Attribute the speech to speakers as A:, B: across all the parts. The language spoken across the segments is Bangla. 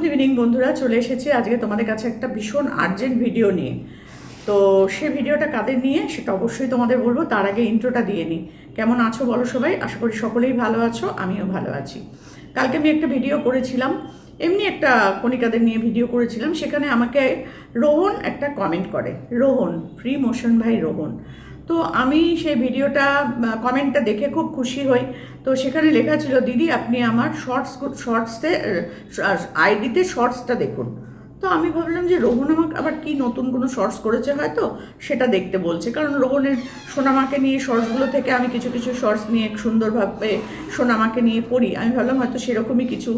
A: গুড ইভিনিং বন্ধুরা, চলে এসেছি আজকে তোমাদের কাছে একটা ভীষণ আর্জেন্ট ভিডিও নিয়ে। তো সে ভিডিওটা কাদের নিয়ে, সেটা অবশ্যই তোমাদের বলব, তার আগে ইন্ট্রোটা দিয়ে নিই কেমন আছো বলো সবাই? আশা করি সকলেই ভালো আছো, আমিও ভালো আছি। কালকে আমি একটা ভিডিও করেছিলাম, এমনি একটা কণিকাদের নিয়ে ভিডিও করেছিলাম, সেখানে আমাকে রোহন একটা কমেন্ট করে। রোহন ফ্রি মোশন ভাই রোহন। তো আমি সেই ভিডিওটা কমেন্টটা দেখে খুব খুশি হই। তো সেখানে লেখা ছিল, দিদি, আপনি আমার শর্টস শর্টসে আইডিতে শর্টসটা দেখুন। তো আমি ভাবলাম যে, রোহন আমাকে আবার কি নতুন কোনো শর্টস করেছে হয়তো? সেটা দেখতে বলছে। কারণ রোহনের সোনামাকে নিয়ে শর্টসগুলো থেকে আমি কিছু কিছু শর্টস নিয়ে সুন্দরভাবে সোনামাকে নিয়ে পড়ি। আমি ভাবলাম হয়তো সেরকমই কিছু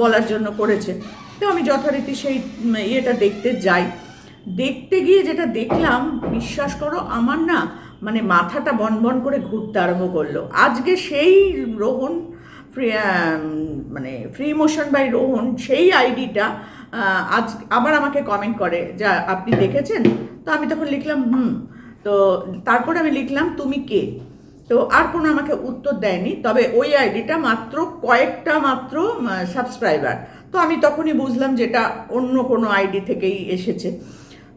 A: বলার জন্য করেছে। তো আমি যথারীতি সেই ইয়েটা দেখতে যাই। দেখতে গিয়ে যেটা দেখলাম, বিশ্বাস করো, আমার না মানে মাথাটা বন বন করে ঘুরতে আরম্ভ করল। আজকে সেই রোহন ফ্রি মানে ফ্রি মোশন বাই রোহন, সেই আইডিটা আজ আবার আমাকে কমেন্ট করে যা আপনি দেখেছেন? তো আমি তখন লিখলাম, হুম। তো তারপরে আমি লিখলাম, তুমি কে? তো আর কোনো আমাকে উত্তর দেয়নি, তবে ওই আইডিটা মাত্র কয়েকটা মাত্র সাবস্ক্রাইবার তো আমি তখনই বুঝলাম যেটা অন্য কোনো আইডি থেকেই এসেছে।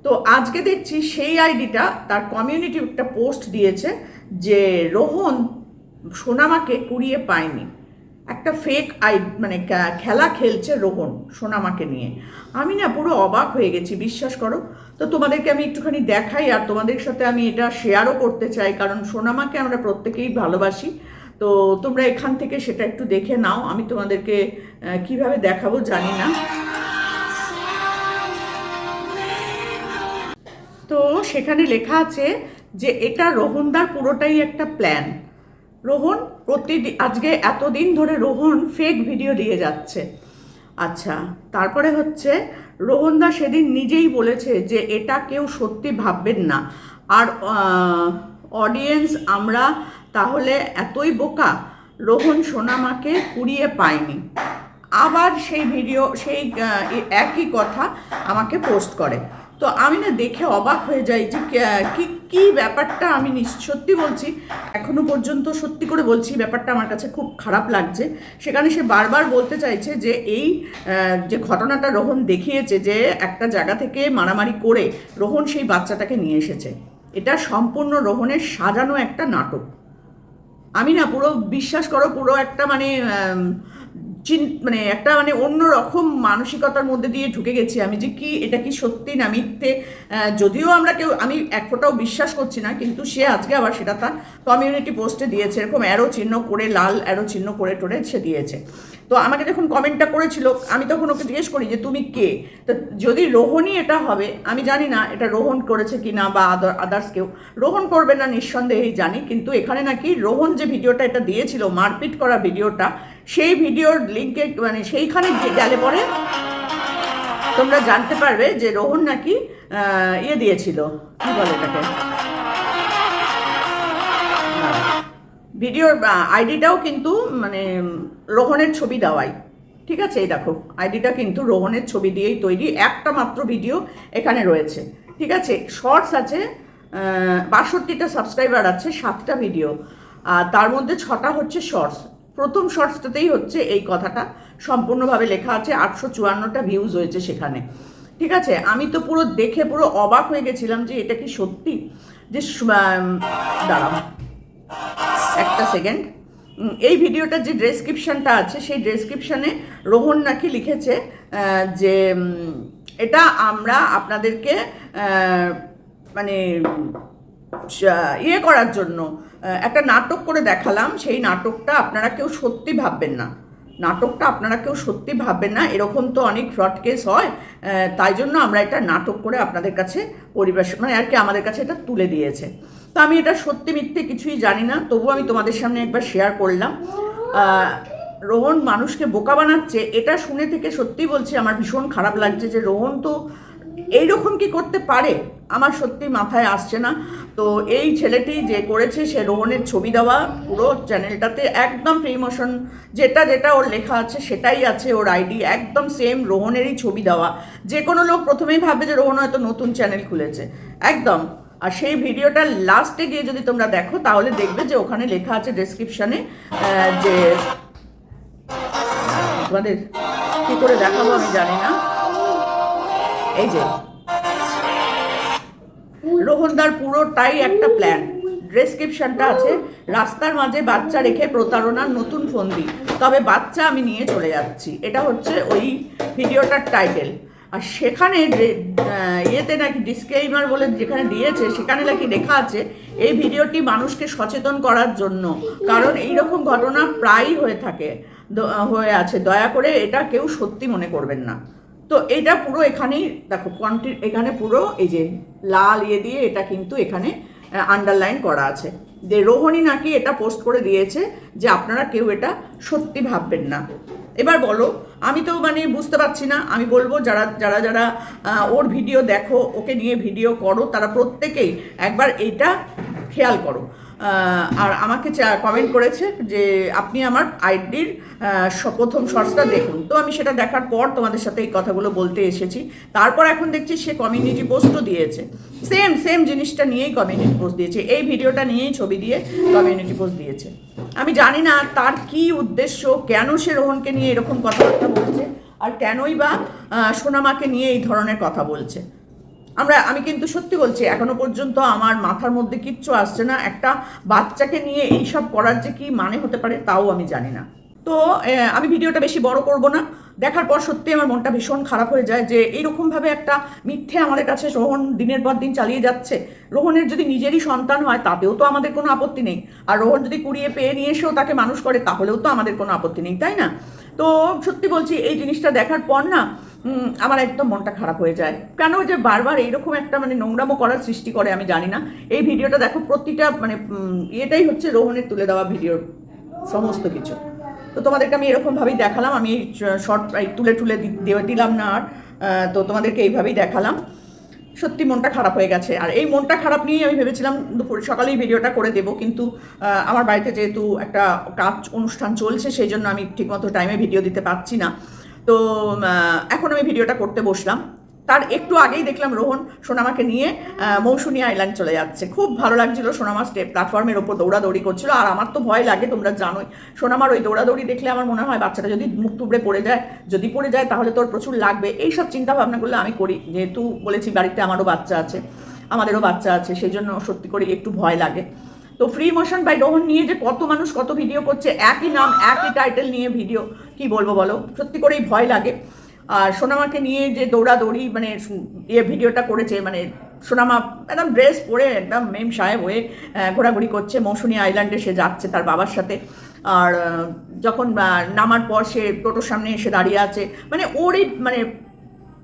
A: তো আজকে দেখছি সেই আইডিটা তার কমিউনিটি একটা পোস্ট দিয়েছে যে রোহন সোনামাকে কুড়িয়ে পায়নি। একটা ফেক আই মানে খেলা খেলছে রোহন সোনামাকে নিয়ে। আমি না পুরো অবাক হয়ে গেছি, বিশ্বাস করো। তো তোমাদেরকে আমি একটুখানি দেখাই আর তোমাদের সাথে আমি এটা শেয়ারও করতে চাই, কারণ সোনামাকে আমরা প্রত্যেকেই ভালোবাসি। তো তোমরা এখান থেকে সেটা একটু দেখে নাও, আমি তোমাদেরকে কীভাবে দেখাবো জানি না। সেখানে লেখা আছে যে এটা রোহনদার পুরোটাই একটা প্ল্যান রোহন প্রতিদিন আজকে এতদিন ধরে রোহন ফেক ভিডিও দিয়ে যাচ্ছে। আচ্ছা তারপরে হচ্ছে, রোহনদা সেদিন নিজেই বলেছে যে এটা কেউ সত্যি ভাববেন না। আর অডিয়েন্স আমরা তাহলে এতই বোকা, রোহন সোনামাকে কুড়িয়ে পায়নি। আবার সেই ভিডিও সেই একই কথা আমাকে পোস্ট করে। তো আমি না দেখে অবাক হয়ে যাই যে কে- কি ব্যাপারটা আমি সত্যি বলছি, এখনও পর্যন্ত সত্যি করে বলছি ব্যাপারটা আমার কাছে খুব খারাপ লাগছে। সেখানে সে বারবার বলতে চাইছে যে এই যে ঘটনাটা রোহন দেখিয়েছে যে একটা জায়গা থেকে মারামারি করে রোহন সেই বাচ্চাটাকে নিয়ে এসেছে। এটা সম্পূর্ণ রোহনের সাজানো একটা নাটক। আমি না পুরো বিশ্বাস করো, পুরো একটা মানে মানে একটা মানে অন্য রকম মানসিকতার মধ্যে দিয়ে ঢুকে গেছি আমি যে কি, এটা কি সত্যি না মিথ্যে? যদিও আমরা কেউ, আমি এক ফোঁটাও বিশ্বাস করছি না, কিন্তু সে আজকে আবার সেটা তার কমিউনিটি পোস্টে দিয়েছে। এরকম অ্যারো চিহ্ন করে, লাল অ্যারো চিহ্ন করে টোরে সে দিয়েছে। তো আমাকে যখন কমেন্টটা করেছিল, আমি তখন ওকে জিজ্ঞেস করি যে, তুমি কে? তো যদি রোহনই এটা হবে, আমি জানি না এটা রোহন করেছে কি না বা আদার্স কেউ। রোহন করবে না, নিঃসন্দেহেই জানি, কিন্তু এখানে নাকি রোহন যে ভিডিওটা এটা দিয়েছিল, মারপিট করা ভিডিওটা সেই ভিডিওর লিঙ্কে মানে সেইখানে গেলে পরে তোমরা জানতে পারবে যে রোহন নাকি ইয়ে দিয়েছিল। কি বলে এটাকে? ভিডিওর আইডিটাও কিন্তু মানে রোহনের ছবি দেওয়াই। ঠিক আছে? এই দেখো আইডিটা কিন্তু রোহনের ছবি দিয়েই তৈরি। একটা মাত্র ভিডিও এখানে রয়েছে। ঠিক আছে? শর্টস আছে বাষট্টিটা সাবস্ক্রাইবার আছে, সাতটা ভিডিও আর তার মধ্যে ছটা হচ্ছে শর্টস প্রথম শর্টসটাতেই হচ্ছে এই কথাটা। সম্পূর্ণভাবে লেখা আছে, আটশো চুয়ান্নটা ভিউজ হয়েছে সেখানে। ঠিক আছে? আমি তো পুরো দেখে পুরো অবাক হয়ে গেছিলাম যে এটা কি সত্যি? যে দাঁড়াও। একটা সেকেন্ড এই ভিডিওটার যে ডেসক্রিপশনটা আছে, সেই ডেসক্রিপশনে রোহন নাকি লিখেছে যে এটা আমরা আপনাদেরকে মানে ইয়ে করার জন্য একটা নাটক করে দেখালাম, সেই নাটকটা আপনারা কেউ সত্যি ভাববেন না। নাটকটা আপনারা কেউ সত্যি ভাববেন না, এরকম তো অনেক ফ্রড কেস হয় তাই জন্য আমরা এটা নাটক করে আপনাদের কাছে পরিবেশন মানে আর কি আমাদের কাছে এটা তুলে দিয়েছে। তো আমি এটা সত্যি মিথ্যে কিছুই জানি না তবু আমি তোমাদের সামনে একবার শেয়ার করলাম। রোহন মানুষকে বোকা বানাচ্ছে, এটা শুনে থেকে সত্যি বলছি, আমার ভীষণ খারাপ লাগছে যে রোহন তো এইরকম কি করতে পারে? আমার সত্যি মাথায় আসছে না। তো এই ছেলেটি যে করেছে সে রোহনের ছবি দেওয়া পুরো চ্যানেলটাতে একদম প্রিমোশন যেটা যেটা ওর লেখা আছে সেটাই আছে ওর আইডি একদম সেম রোহনেরই ছবি দেওয়া। যে কোনো লোক প্রথমেই ভাবে যে রোহন হয়তো নতুন চ্যানেল খুলেছে। একদম। আর সেই ভিডিওটা লাস্টে গিয়ে যদি তোমরা দেখো, তাহলে দেখবে যে ওখানে লেখা আছে ডেসক্রিপশনে যে তোমাদের কি করে দেখাবো আমি জানি না। এই যে। রোহনদার পুরোটাই একটা প্ল্যান ডেসক্রিপশনটা আছে, রাস্তার মাঝে বাচ্চা রেখে প্রতারণার নতুন ফন্দি। তবে বাচ্চা আমি নিয়ে চলে যাচ্ছি। এটা হচ্ছে ওই ভিডিওটার টাইটেল আর সেখানে ইয়েতে নাকি ডিসক্লেইমার বলে যেখানে দিয়েছে, সেখানে নাকি লেখা আছে, এই ভিডিওটি মানুষকে সচেতন করার জন্য। কারণ এই রকম ঘটনা প্রায়ই হয়ে থাকে। হয়ে আছে। দয়া করে এটা কেউ সত্যি মনে করবেন না। তো এটা পুরো এখানেই, দেখো কন্টি এখানে পুরো এই যে লাল ইয়ে দিয়ে এটা কিন্তু এখানে আন্ডারলাইন করা আছে। যে রোহণী নাকি এটা পোস্ট করে দিয়েছে যে আপনারা কেউ এটা সত্যি ভাববেন না। এবার বলো, আমি তো মানে বুঝতে পারছি না, আমি বলব যারা যারা যারা ওর ভিডিও দেখো, ওকে নিয়ে ভিডিও করো, তারা প্রত্যেকেই একবার এটা খেয়াল করো। আর আমাকে কমেন্ট করেছে যে আপনি আমার আইডির প্রথম শর্টসটা দেখুন। তো আমি সেটা দেখার পর তোমাদের সাথে এই কথাগুলো বলতে এসেছি। তারপর এখন দেখছি সে কমিউনিটি পোস্টও দিয়েছে। সেম সেম জিনিসটা নিয়েই কমিউনিটি পোস্ট দিয়েছে। এই ভিডিওটা নিয়েই ছবি দিয়ে কমিউনিটি পোস্ট দিয়েছে। আমি জানি না তার কি উদ্দেশ্য, কেন সে রোহনকে নিয়ে এরকম কথাবার্তা বলছে, আর কেনই বা সোনামাকে নিয়ে এই ধরনের কথা বলছে। আমরা, আমি কিন্তু সত্যি বলছি, এখনও পর্যন্ত আমার মাথার মধ্যে কিচ্ছু আসছে না। একটা বাচ্চাকে নিয়ে এইসব করার যে কি মানে হতে পারে তাও আমি জানি না। তো আমি ভিডিওটা বেশি বড় করব না। দেখার পর সত্যি আমার মনটা ভীষণ খারাপ হয়ে যায় যে এইরকমভাবে একটা মিথ্যে আমাদের কাছে রোহন দিনের পর দিন চালিয়ে যাচ্ছে। রোহনের যদি নিজেরই সন্তান হয়, তাতেও তো আমাদের কোনো আপত্তি নেই। আর রোহন যদি কুড়িয়ে পেয়ে নিয়ে এসেও তাকে মানুষ করে, তাহলেও তো আমাদের কোনো আপত্তি নেই, তাই না? তো সত্যি বলছি, এই জিনিসটা দেখার পর না আমার একদম মনটা খারাপ হয়ে যায়। কেন যে বারবার এইরকম একটা মানে নোংরামো করার সৃষ্টি করে আমি জানি না। এই ভিডিওটা দেখো, প্রতিটা মানে ইয়েটাই হচ্ছে রোহনের তুলে দেওয়া ভিডিওর সমস্ত কিছু। তো তোমাদেরকে আমি এরকমভাবেই দেখালাম, আমি শর্ট তুলে দিয়ে দিলাম না আর তো তোমাদেরকে এইভাবেই দেখালাম। সত্যি মনটা খারাপ হয়ে গেছে। আর এই মনটা খারাপ নিয়েই আমি ভেবেছিলাম দুপুর, সকালেই ভিডিওটা করে দেব, কিন্তু আমার বাড়িতে যেহেতু একটা কাজ, অনুষ্ঠান চলছে, সেই জন্য আমি ঠিকমতো টাইমে ভিডিও দিতে পারছি না। তো এখন আমি ভিডিওটা করতে বসলাম। তার একটু আগেই দেখলাম রোহন সোনামাকে নিয়ে মৌসুমী আইল্যান্ড চলে যাচ্ছে। খুব ভালো লাগছিল সোনামা স্টেপ প্ল্যাটফর্মের ওপর দৌড়াদৌড়ি করছিল। আর আমার তো ভয় লাগে, তোমরা জানোই। সোনামার ওই দৌড়াদৌড়ি দেখলে আমার মনে হয় বাচ্চাটা যদি মুখ টুবড়ে পড়ে যায়, যদি পড়ে যায়, তাহলে তোর প্রচুর লাগবে। এইসব চিন্তা ভাবনাগুলো আমি করি। যেহেতু বলেছি বাড়িতে আমারও বাচ্চা আছে, আমাদেরও বাচ্চা আছে, সেই জন্য সত্যি করে একটু ভয় লাগে। তো ফ্রি মোশন বাই রোহন নিয়ে যে কত মানুষ কত ভিডিও করছে, একই নাম, একই টাইটেল নিয়ে ভিডিও কি বলব বলো? সত্যি করেই ভয় লাগে। আর সোনামাকে নিয়ে যে দৌড়াদৌড়ি মানে ইয়ে ভিডিওটা করেছে মানে সোনামা একদম ড্রেস পরে একদম মেম সাহেব হয়ে ঘোরাঘুরি করছে, মৌসুমী আইল্যান্ডে সে যাচ্ছে তার বাবার সাথে। আর যখন নামার পর সে টোটোর সামনে এসে দাঁড়িয়ে আছে মানে ওরই মানে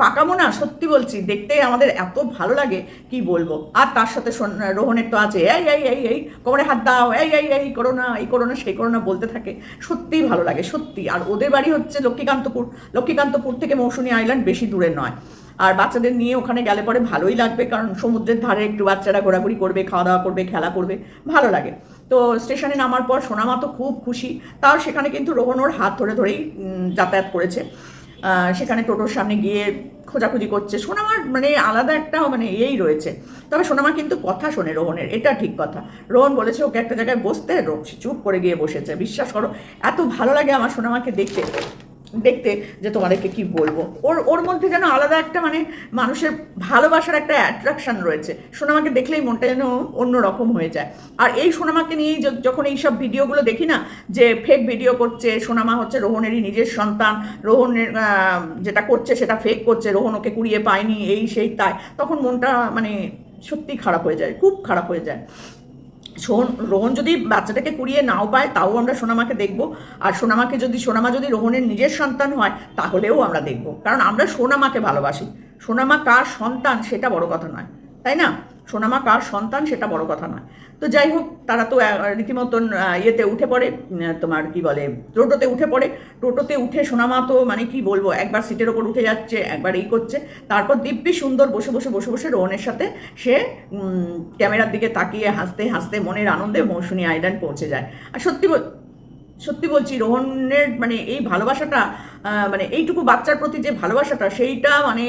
A: পাকামো না, সত্যি বলছি, দেখতে আমাদের এত ভালো লাগে, কি বলব? আর তার সাথে রোহনের তো আছে, এই এই এই এই, কোমরে হাত দাও, এই এই এই, করো না, এই করো না, সেই করো না, বলতে থাকে, সত্যিই ভালো লাগে, সত্যি। আর ওদের বাড়ি হচ্ছে লক্ষ্মীকান্তপুর লক্ষ্মীকান্তপুর থেকে মৌসুমী আইল্যান্ড বেশি দূরে নয়। আর বাচ্চাদের নিয়ে ওখানে গেলে পরে ভালোই লাগবে, কারণ সমুদ্রের ধারে একটু বাচ্চারা ঘোরাঘুরি করবে খাওয়া দাওয়া করবে, খেলা করবে, ভালো লাগে। তো স্টেশনে নামার পর সোনামা তো খুব খুশি, তাও সেখানে কিন্তু রোহন ওর হাত ধরে ধরেই যাতায়াত করেছে। সেখানে টোটোর সামনে গিয়ে খোঁজাখুঁজি করছে। সোনামার মানে আলাদা একটা মানে ইয়েই রয়েছে। তবে সোনামা কিন্তু কথা শোনে রোহনের, এটা ঠিক কথা। রোহন বলেছে, ওকে একটা জায়গায় বসতে চুপ করে গিয়ে বসেছে। বিশ্বাস করো, এত ভালো লাগে আমার সোনামাকে দেখতে। দেখতে যে তোমাদেরকে কি বলব। ওর ওর মধ্যে যেন আলাদা একটা মানে মানুষের ভালোবাসার একটা অ্যাট্রাকশন রয়েছে। সোনামাকে দেখলেই মনটা যেন অন্য রকম হয়ে যায়। আর এই সোনামাকে নিয়েই যখন এইসব ভিডিওগুলো দেখি না, যে ফেক ভিডিও করছে, সোনামা হচ্ছে রোহনেরই নিজের সন্তান, রোহনের যেটা করছে সেটা ফেক করছে, রোহন ওকে কুড়িয়ে পায়নি, এই, সেই, তাই, তখন মনটা মানে সত্যি খারাপ হয়ে যায়, খুব খারাপ হয়ে যায়। রোহন যদি বাচ্চাটাকে কুড়িয়ে নাও পায়, তাও আমরা সোনামাকে দেখব। আর সোনামাকে যদি, সোনামা যদি রোহনের নিজের সন্তান হয়, তাহলেও আমরা দেখব। কারণ আমরা সোনামাকে ভালোবাসি। সোনামা কার সন্তান সেটা বড় কথা নয়। তাই না? সোনামা কার সন্তান সেটা বড় কথা নয়। তো যাই হোক, তারা তো রীতিমতন ইয়েতে উঠে পড়ে তোমার কি বলে, টোটোতে উঠে পড়ে। টোটোতে উঠে সোনামা তো মানে কি বলব, একবার সিটের ওপর উঠে যাচ্ছে, একবার এই করছে। তারপর দিব্যি সুন্দর বসে বসে বসে বসে রোহনের সাথে সে ক্যামেরার দিকে তাকিয়ে হাসতে হাসতে মনের আনন্দে মৌসুমী আইল্যান্ড পৌঁছে যায়। আর সত্যি সত্যি বলছি, রোহনের মানে এই ভালোবাসাটা মানে এইটুকু বাচ্চার প্রতি যে ভালোবাসাটা, সেইটা মানে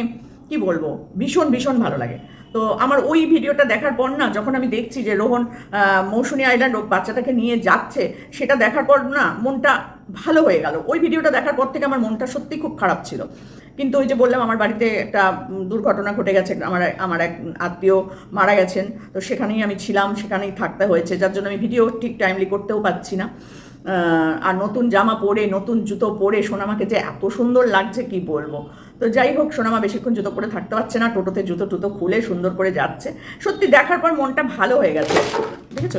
A: কি বলব, ভীষণ ভীষণ ভালো লাগে। তো আমার ওই ভিডিওটা দেখার পর না, যখন আমি দেখছি যে রোহন মৌসুমী আইল্যান্ড ও বাচ্চাটাকে নিয়ে যাচ্ছে, সেটা দেখার পর না মনটা ভালো হয়ে গেল। ওই ভিডিওটা দেখার পর থেকে আমার মনটা সত্যি খুব খারাপ ছিল। কিন্তু ওই যে বললাম, আমার বাড়িতে একটা দুর্ঘটনা ঘটে গেছে, আমার আমার এক আত্মীয় মারা গেছেন, তো সেখানেই আমি ছিলাম, সেখানেই থাকতে হয়েছে, যার জন্য আমি ভিডিও ঠিক টাইমলি করতেও পারছি না। আর নতুন জামা পরে, নতুন জুতো পরে সোনামাকে যে এত সুন্দর লাগছে, কি বলব? তো যাই হোক, সোনামা বেশিক্ষণ জুতো পরে থাকতে পারছে না, টোটোতে জুতো টুতো খুলে সুন্দর করে যাচ্ছে। সত্যি দেখার পর মনটা ভালো হয়ে গেছে, দেখেছ?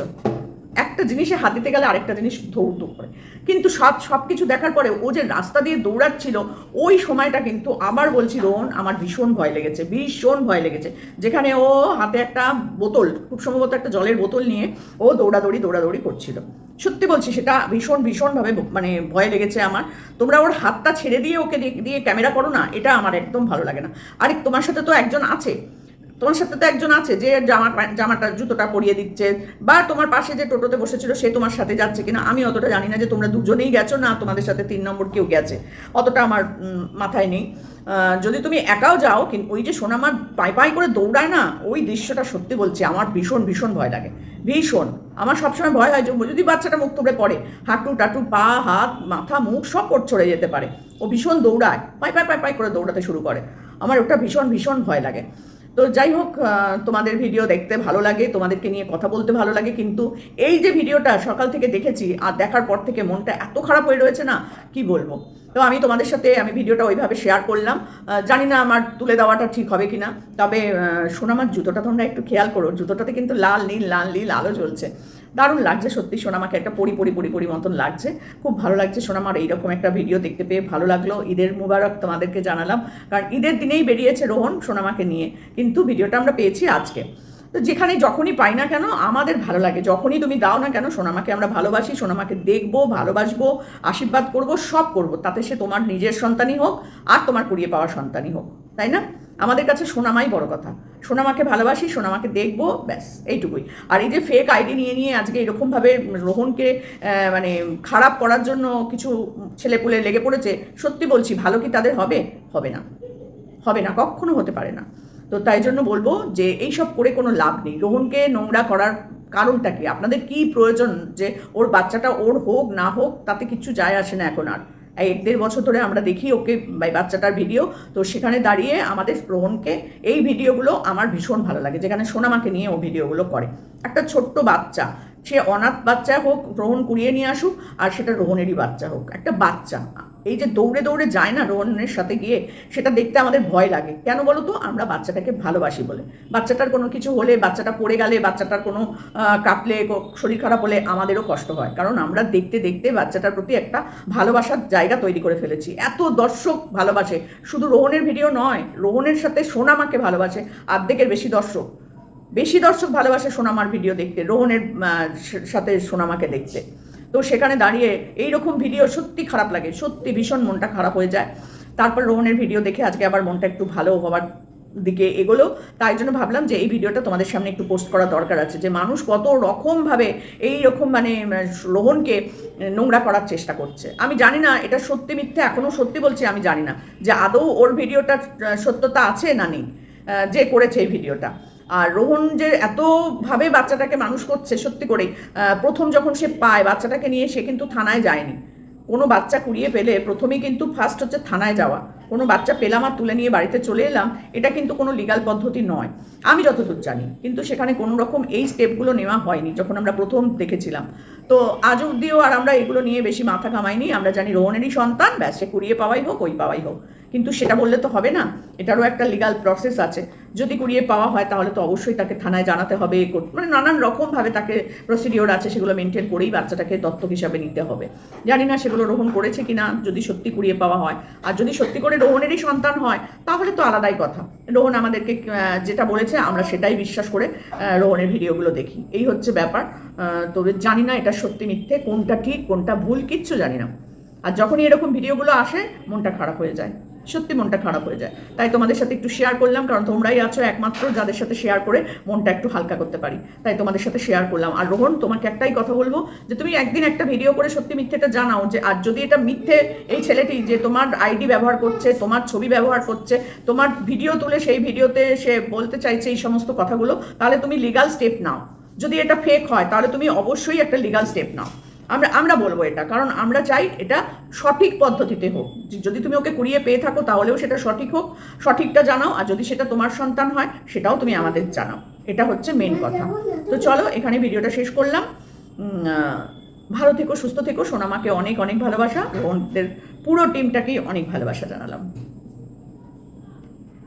A: একটা জিনিসে হাত দিতে গেলে আরেকটা জিনিস দৌড় করে। কিন্তু সব সব কিছু দেখার পরে ও যে রাস্তা দিয়ে দৌড়াচ্ছিল, ওই সময়টা কিন্তু আবার বলছি, রোহন, আমার ভীষণ ভয় লেগেছে, ভীষণ ভয় লেগেছে। যেখানে ও হাতে একটা বোতল, খুব সম্ভবত একটা জলের বোতল নিয়ে ও দৌড়াদৌড়ি দৌড়াদৌড়ি করছিল। সত্যি বলছি, সেটা ভীষণ, ভীষণভাবে মানে ভয় লেগেছে আমার। তোমরা ওর হাতটা ছেড়ে দিয়ে ওকে দিয়ে ক্যামেরা করো না, এটা আমার একদম ভালো লাগে না। আরে, তোমার সাথে তো একজন আছে। তোমার সাথে তো একজন আছে যে জামা জামাটা, জুতোটা পরিয়ে দিচ্ছে, বা তোমার পাশে যে টোটোতে বসেছিল সে তোমার সাথে যাচ্ছে কিনা, আমি অতটা জানি না যে তোমরা দুজনেই গেছো না তোমাদের সাথে তিন নম্বর কেউ গেছে। অতটা আমার মাথায় নেই। যদি তুমি একাও যাও কিন্তু ওই যে সোনামার পাই পাই করে দৌড়ায় না, ওই দৃশ্যটা সত্যি বলছি, আমার ভীষণ ভীষণ ভয় লাগে। ভীষণ। আমার সবসময় ভয় হয় যে যদি বাচ্চাটা মুখ তুলে পড়ে, হাঁটু টাটু, পা, হাত, মাথা, মুখ সব ওর ছড়ে যেতে পারে। ও ভীষণ দৌড়ায়, পাই পাই পাই পাই করে দৌড়াতে শুরু করে। আমার ওটা ভীষণ ভীষণ ভয় লাগে। তো যাই হোক তোমাদের ভিডিও দেখতে ভালো লাগে, তোমাদেরকে নিয়ে কথা বলতে ভালো লাগে, কিন্তু এই যে ভিডিওটা সকাল থেকে দেখেছি, আর দেখার পর থেকে মনটা এত খারাপ হয়ে রয়েছে না, কি বলব? তো আমি তোমাদের সাথে, আমি ভিডিওটা ওইভাবে শেয়ার করলাম। জানি না আমার তুলে দেওয়াটা ঠিক হবে কি না তবে সোনামার জুতোটা তোমরা একটু খেয়াল করো, জুতোটাতে কিন্তু লাল, নীল লাল, নীল আলো জ্বলছে। দারুণ লাগছে, সত্যি সোনামাকে একটা পরি পরি পরি পরি মতন লাগছে। খুব ভালো লাগছে সোনামার এইরকম একটা ভিডিও দেখতে পেয়ে, ভালো লাগল। ঈদের মুবারক তোমাদেরকে জানালাম, কারণ ঈদের দিনেই বেরিয়েছে রোহন সোনামাকে নিয়ে, কিন্তু ভিডিওটা আমরা পেয়েছি আজকে। তো যেখানে যখনই পাই না কেন, আমাদের ভালো লাগে। যখনই তুমি দাও না কেন, সোনামাকে আমরা ভালোবাসি, সোনামাকে দেখব, ভালোবাসবো, আশীর্বাদ করব, সব করব। তাতে সে তোমার নিজের সন্তানই হোক, আর তোমার কুড়িয়ে পাওয়া সন্তানই হোক। তাই না? আমাদের কাছে সোনামাই বড় কথা। সোনামাকে ভালোবাসি, সোনামাকে দেখব, ব্যাস, এইটুকুই। আর এই যে ফেক আইডি নিয়ে নিয়ে আজকে এরকমভাবে রোহনকে মানে খারাপ করার জন্য কিছু ছেলেপুলে লেগে পড়েছে, সত্যি বলছি, ভালো কি তাদের হবে? হবে না। হবে না, কখনো হতে পারে না। তো তাই জন্য বলব যে এইসব করে কোনো লাভ নেই। রোহনকে নোংরা করার কারণটা কি? আপনাদের কি প্রয়োজন যে ওর বাচ্চাটা ওর হোক, না হোক, তাতে কিছু যায় আসে না এখন আর। এক দেড় বছর ধরে আমরা দেখি ওকে বাচ্চাটার ভিডিও তো সেখানে দাঁড়িয়ে আমাদের রোহনকে এই ভিডিওগুলো আমার ভীষণ ভালো লাগে। যেখানে সোনামাকে নিয়ে ও ভিডিওগুলো করে। একটা ছোট্ট বাচ্চা। সে অনাথ বাচ্চা হোক, রোহন কুড়িয়ে নিয়ে আসুক, আর সেটা রোহনেরই বাচ্চা হোক। একটা বাচ্চা। এই যে দৌড়ে দৌড়ে যায় না রোহনের সাথে গিয়ে, সেটা দেখতে আমাদের ভয় লাগে। কেন বলো তো আমরা বাচ্চাটাকে ভালোবাসি বলে। বাচ্চাটার কোনো কিছু হলে, বাচ্চাটা পড়ে গেলে, বাচ্চাটার কোনো কাঁপলে শরীর খারাপ হলে আমাদেরও কষ্ট হয়। কারণ আমরা দেখতে দেখতে বাচ্চাটার প্রতি একটা ভালোবাসার জায়গা তৈরি করে ফেলেছি। এত দর্শক ভালোবাসে। শুধু রোহনের ভিডিও নয়, রোহনের সাথে সোনামাকে ভালোবাসে। অর্ধেকের বেশি দর্শক। বেশি দর্শক ভালোবাসে সোনামার ভিডিও দেখতে, রোহনের সাথে সোনামাকে দেখতে। তো সেখানে দাঁড়িয়ে এই রকম ভিডিও সত্যি খারাপ লাগে, সত্যি ভীষণ মনটা খারাপ হয়ে যায়। তারপর রোহনের ভিডিও দেখে আজকে আবার মনটা একটু ভালো হওয়ার দিকে এগোলো। তাই জন্য ভাবলাম যে এই ভিডিওটা তোমাদের সামনে একটু পোস্ট করা দরকার আছে, যে মানুষ কত রকমভাবে এই রকম মানে রোহনকে নোংরা করার চেষ্টা করছে। আমি জানি না এটা সত্যি মিথ্যে এখনও সত্যি বলছি, আমি জানি না। যে আদৌ ওর ভিডিওটা সত্যতা আছে না নেই যে করেছে এই ভিডিওটা। আর রোহন যে এতভাবে বাচ্চাটাকে মানুষ করছে, সত্যি করে প্রথম যখন সে পায় বাচ্চাটাকে নিয়ে সে কিন্তু থানায় যায়নি। কোনো বাচ্চা কুড়িয়ে পেলে প্রথমেই কিন্তু ফার্স্ট হচ্ছে থানায় যাওয়া। কোনো বাচ্চা পেলাম আর তুলে নিয়ে বাড়িতে চলে এলাম, এটা কিন্তু কোনো লিগাল পদ্ধতি নয়। আমি যতদূর জানি, কিন্তু সেখানে কোনো রকম এই স্টেপগুলো নেওয়া হয়নি, যখন আমরা প্রথম দেখেছিলাম। তো আজ অব্দিও আর আমরা এগুলো নিয়ে বেশি মাথা কামাইনি আমরা জানি রোহনেরই সন্তান, ব্যাস, সে কুড়িয়ে পাওয়াই হোক, ওই পাওয়াই হোক। কিন্তু সেটা বললে তো হবে না, এটারও একটা লিগাল প্রসেস আছে। যদি কুড়িয়ে পাওয়া হয়, তাহলে তো অবশ্যই তাকে থানায় জানাতে হবে মানে নানান রকমভাবে তাকে প্রসিডিওর আছে, সেগুলো মেনটেন করেই বাচ্চাটাকে দত্তক হিসাবে নিতে হবে। জানি না সেগুলো রোহন করেছে কিনা, যদি সত্যি কুড়িয়ে পাওয়া হয়। আর যদি সত্যি করে রোহনেরই সন্তান হয়, তাহলে তো আলাদাই কথা। রোহন আমাদেরকে যেটা বলেছে, আমরা সেটাই বিশ্বাস করে রোহনের ভিডিওগুলো দেখি। এই হচ্ছে ব্যাপার। তবে জানি না এটা সত্যি মিথ্যে, কোনটা ঠিক, কোনটা ভুল, কিচ্ছু জানি না। আর যখনই এরকম ভিডিওগুলো আসে, মনটা খারাপ হয়ে যায়। সত্যি মনটা খারাপ হয়ে যায়। তাই তোমাদের সাথে একটু শেয়ার করলাম, কারণ তোমরাই আছো একমাত্র যাদের সাথে শেয়ার করে মনটা একটু হালকা করতে পারি। তাই তোমাদের সাথে শেয়ার করলাম। আর রোহন, তোমাকে একটাই কথা বলব যে, তুমি একদিন একটা ভিডিও করে সত্যি মিথ্যেটা জানাও যে, আর যদি এটা মিথ্যে এই ছেলেটি যে তোমার আইডি ব্যবহার করছে, তোমার ছবি ব্যবহার করছে, তোমার ভিডিও তুলে সেই ভিডিওতে সে বলতে চাইছে এই সমস্ত কথাগুলো, তাহলে তুমি লিগাল স্টেপ নাও। যদি এটা ফেক হয়, তাহলে তুমি অবশ্যই একটা লিগাল স্টেপ নাও। আমরা আমরা বলব এটা কারণ আমরা চাই এটা সঠিক পদ্ধতিতে হোক। যদি তুমি ওকে কুড়িয়ে পেয়ে থাকো তাহলেও সেটা সঠিক হোক সঠিকটা জানাও আর যদি সেটা তোমার সন্তান হয় সেটাও তুমি আমাদের জানাও। এটা হচ্ছে মেন কথা। তো চলো এখানে ভিডিওটা শেষ করলাম। ভালো থেকো সুস্থ থেকো সোনামাকে অনেক অনেক ভালোবাসা। ওদের পুরো টিমটাকেই অনেক ভালোবাসা জানালাম।